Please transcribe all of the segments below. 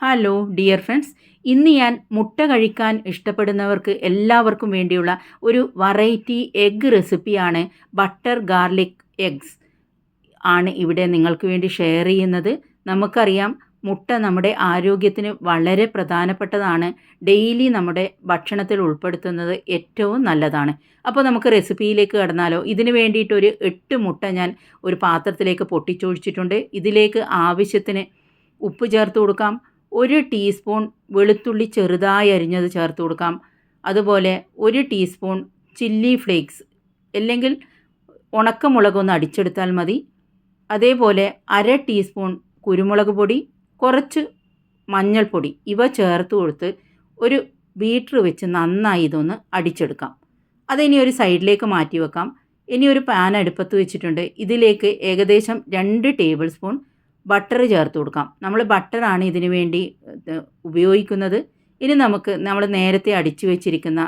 Hello dear friends ഇന്ന് ഞാൻ മുട്ട കഴിക്കാൻ ഇഷ്ടപ്പെടുന്നവർക്ക് എല്ലാവർക്കും വേണ്ടിയുള്ള ഒരു വെറൈറ്റി എഗ്ഗ് റെസിപ്പിയാണ് ബട്ടർ ഗാർലിക് എഗ്സ് ആണ് ഇവിടെ നിങ്ങൾക്ക് വേണ്ടി ഷെയർ ചെയ്യുന്നത്. നമുക്കറിയാം മുട്ട നമ്മുടെ ആരോഗ്യത്തിന് വളരെ പ്രധാനപ്പെട്ടതാണ്. ഡെയിലി നമ്മുടെ ഭക്ഷണത്തിൽ ഉൾപ്പെടുത്തുന്നത് ഏറ്റവും നല്ലതാണ്. അപ്പോൾ നമുക്ക് റെസിപ്പിയിലേക്ക് കടന്നാലോ. ഇതിന് വേണ്ടിയിട്ടൊരു എട്ട് മുട്ട ഞാൻ ഒരു പാത്രത്തിലേക്ക് പൊട്ടിച്ചൊഴിച്ചിട്ടുണ്ട്. ഇതിലേക്ക് ആവശ്യത്തിന് ഉപ്പ് ചേർത്ത് കൊടുക്കാം. ഒരു ടീസ്പൂൺ വെളുത്തുള്ളി ചെറുതായി അരിഞ്ഞത് ചേർത്ത് കൊടുക്കാം. അതുപോലെ ഒരു ടീസ്പൂൺ ചില്ലി ഫ്ലേക്സ് അല്ലെങ്കിൽ ഉണക്കമുളകൊന്ന് അടിച്ചെടുത്താൽ മതി. അതേപോലെ അര ടീസ്പൂൺ കുരുമുളക് പൊടി കുറച്ച് മഞ്ഞൾപ്പൊടി ഇവ ചേർത്ത് കൊടുത്ത് ഒരു ബീറ്റർ വെച്ച് നന്നായി ഇതൊന്ന് അടിച്ചെടുക്കാം. അതിനി ഒരു സൈഡിലേക്ക് മാറ്റി വെക്കാം. ഇനി ഒരു പാൻ അടുപ്പത്ത് വെച്ചിട്ടുണ്ട്. ഇതിലേക്ക് ഏകദേശം രണ്ട് ടേബിൾ സ്പൂൺ ബട്ടർ ചേർത്ത് കൊടുക്കാം. നമ്മൾ ബട്ടറാണ് ഇതിന് വേണ്ടി ഉപയോഗിക്കുന്നത്. ഇനി നമുക്ക് നമ്മൾ നേരത്തെ അടിച്ചു വെച്ചിരിക്കുന്ന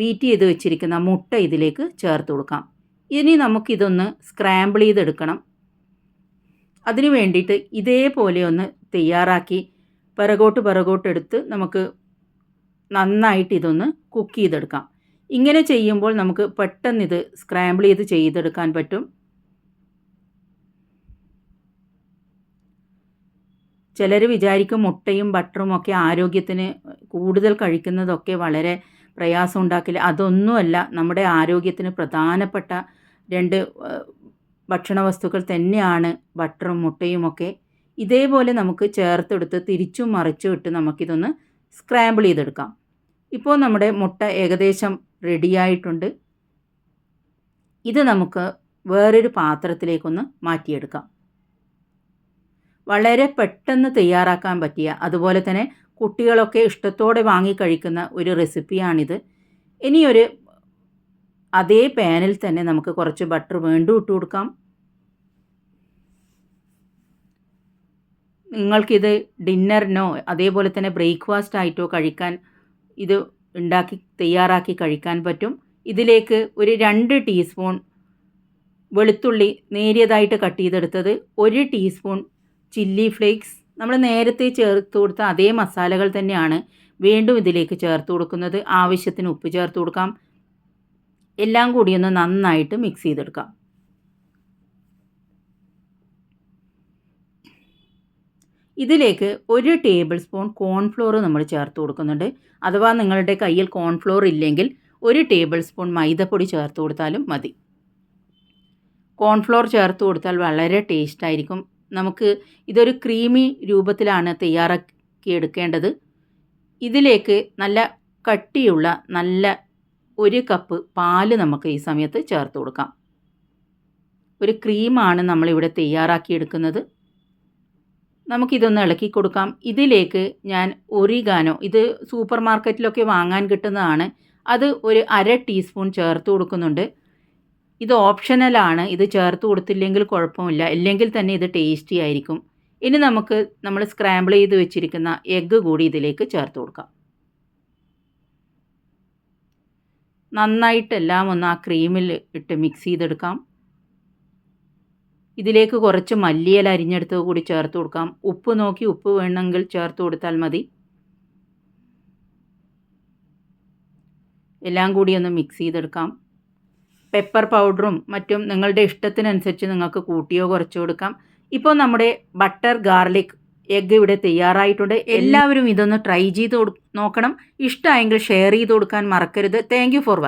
വീറ്റ് ചെയ്ത് വെച്ചിരിക്കുന്ന മുട്ട ഇതിലേക്ക് ചേർത്ത് കൊടുക്കാം. ഇനി നമുക്കിതൊന്ന് സ്ക്രാമ്പിൾ ചെയ്തെടുക്കണം. അതിന് വേണ്ടിയിട്ട് ഇതേപോലെ ഒന്ന് തയ്യാറാക്കി പിറകോട്ട് പിറകോട്ട് എടുത്ത് നമുക്ക് നന്നായിട്ട് ഇതൊന്ന് കുക്ക് ചെയ്തെടുക്കാം. ഇങ്ങനെ ചെയ്യുമ്പോൾ നമുക്ക് പെട്ടെന്ന് ഇത് സ്ക്രാമ്പിൾ ചെയ്ത് ചെയ്തെടുക്കാൻ പറ്റും. ചിലർ വിചാരിക്കും മുട്ടയും ബട്ടറും ഒക്കെ ആരോഗ്യത്തിന് കൂടുതൽ കഴിക്കുന്നതൊക്കെ വളരെ പ്രയാസം ഉണ്ടാക്കില്ല. അതൊന്നുമല്ല നമ്മുടെ ആരോഗ്യത്തിന് പ്രധാനപ്പെട്ട രണ്ട് ഭക്ഷണ വസ്തുക്കൾ തന്നെയാണ് ബട്ടറും മുട്ടയും ഒക്കെ. ഇതേപോലെ നമുക്ക് ചേർത്തെടുത്ത് തിരിച്ചും മറിച്ചും ഇട്ട് നമുക്കിതൊന്ന് സ്ക്രാമ്പിൾ ചെയ്തെടുക്കാം. ഇപ്പോൾ നമ്മുടെ മുട്ട ഏകദേശം റെഡിയായിട്ടുണ്ട് ഇത് നമുക്ക് വേറൊരു പാത്രത്തിലേക്കൊന്ന് മാറ്റിയെടുക്കാം. വളരെ പെട്ടെന്ന് തയ്യാറാക്കാൻ പറ്റിയ അതുപോലെ തന്നെ കുട്ടികളൊക്കെ ഇഷ്ടത്തോടെ വാങ്ങി കഴിക്കുന്ന ഒരു റെസിപ്പിയാണിത്. ഇനിയൊരു അതേ പാനിൽ തന്നെ നമുക്ക് കുറച്ച് ബട്ടർ വീണ്ടും ഇട്ട് കൊടുക്കാം. നിങ്ങൾക്കിത് ഡിന്നറിനോ അതേപോലെ തന്നെ ബ്രേക്ക്ഫാസ്റ്റ് ആയിട്ടോ കഴിക്കാൻ ഇത് ഉണ്ടാക്കി തയ്യാറാക്കി കഴിക്കാൻ പറ്റും. ഇതിലേക്ക് ഒരു രണ്ട് ടീസ്പൂൺ വെളുത്തുള്ളി നേരിയതായിട്ട് കട്ട് ചെയ്തെടുത്തത് ഒരു ടീസ്പൂൺ ചില്ലി ഫ്ലേക്സ് നമ്മൾ നേരത്തെ ചേർത്ത് കൊടുത്ത അതേ മസാലകൾ തന്നെയാണ് വീണ്ടും ഇതിലേക്ക് ചേർത്ത് കൊടുക്കുന്നത്. ആവശ്യത്തിന് ഉപ്പ് ചേർത്ത് കൊടുക്കാം. എല്ലാം കൂടി ഒന്ന് നന്നായിട്ട് മിക്സ് ചെയ്തെടുക്കാം. ഇതിലേക്ക് ഒരു ടേബിൾ സ്പൂൺ കോൺഫ്ലോർ നമ്മൾ ചേർത്ത് കൊടുക്കുന്നുണ്ട്. അഥവാ നിങ്ങളുടെ കയ്യിൽ കോൺഫ്ലോർ ഇല്ലെങ്കിൽ ഒരു ടേബിൾ സ്പൂൺ മൈദപ്പൊടി ചേർത്ത് കൊടുത്താലും മതി. കോൺഫ്ലോർ ചേർത്ത് കൊടുത്താൽ വളരെ ടേസ്റ്റ് ആയിരിക്കും. നമുക്ക് ഇതൊരു ക്രീമി രൂപത്തിലാണ് തയ്യാറാക്കി എടുക്കേണ്ടത് ഇതിലേക്ക് നല്ല കട്ടിയുള്ള നല്ല ഒരു കപ്പ് പാൽ നമുക്ക് ഈ സമയത്ത് ചേർത്ത് കൊടുക്കാം. ഒരു ക്രീമാണ് നമ്മളിവിടെ തയ്യാറാക്കിയെടുക്കുന്നത്. നമുക്കിതൊന്ന് ഇളക്കി കൊടുക്കാം. ഇതിലേക്ക് ഞാൻ ഒറിഗാനോ ഇത് സൂപ്പർ മാർക്കറ്റിലൊക്കെ വാങ്ങാൻ കിട്ടുന്നതാണ്. അത് ഒരു അര ടീസ്പൂൺ ചേർത്ത് കൊടുക്കുന്നുണ്ട്. ഇത് ഓപ്ഷണലാണ് ഇത് ചേർത്ത് കൊടുത്തില്ലെങ്കിൽ കുഴപ്പമില്ല. ഇല്ലെങ്കിൽ തന്നെ ഇത് ടേസ്റ്റി ആയിരിക്കും. ഇനി നമുക്ക് നമ്മൾ സ്ക്രാമ്പിൾ ചെയ്ത് വെച്ചിരിക്കുന്ന എഗ്ഗ് കൂടി ഇതിലേക്ക് ചേർത്ത് കൊടുക്കാം. നന്നായിട്ടെല്ലാം ഒന്ന് ആ ക്രീമിൽ ഇട്ട് മിക്സ് ചെയ്തെടുക്കാം. ഇതിലേക്ക് കുറച്ച് മല്ലിയില അരിഞ്ഞെടുത്ത് കൂടി ചേർത്ത് കൊടുക്കാം. ഉപ്പ് നോക്കി ഉപ്പ് വേണമെങ്കിൽ ചേർത്ത് കൊടുത്താൽ മതി. എല്ലാം കൂടി ഒന്ന് മിക്സ് ചെയ്തെടുക്കാം. പെപ്പർ പൗഡറും മറ്റും നിങ്ങളുടെ ഇഷ്ടത്തിനനുസരിച്ച് നിങ്ങൾക്ക് കൂട്ടിയോ കുറച്ചോ കൊടുക്കാം ഇപ്പോൾ നമ്മുടെ ബട്ടർ ഗാർലിക് എഗ്ഗ് ഇവിടെ തയ്യാറായിട്ടുണ്ട്. എല്ലാവരും ഇതൊന്ന് ട്രൈ ചെയ്ത് നോക്കണം. ഇഷ്ടമായെങ്കിൽ ഷെയർ ചെയ്ത് കൊടുക്കാൻ മറക്കരുത്. Thank for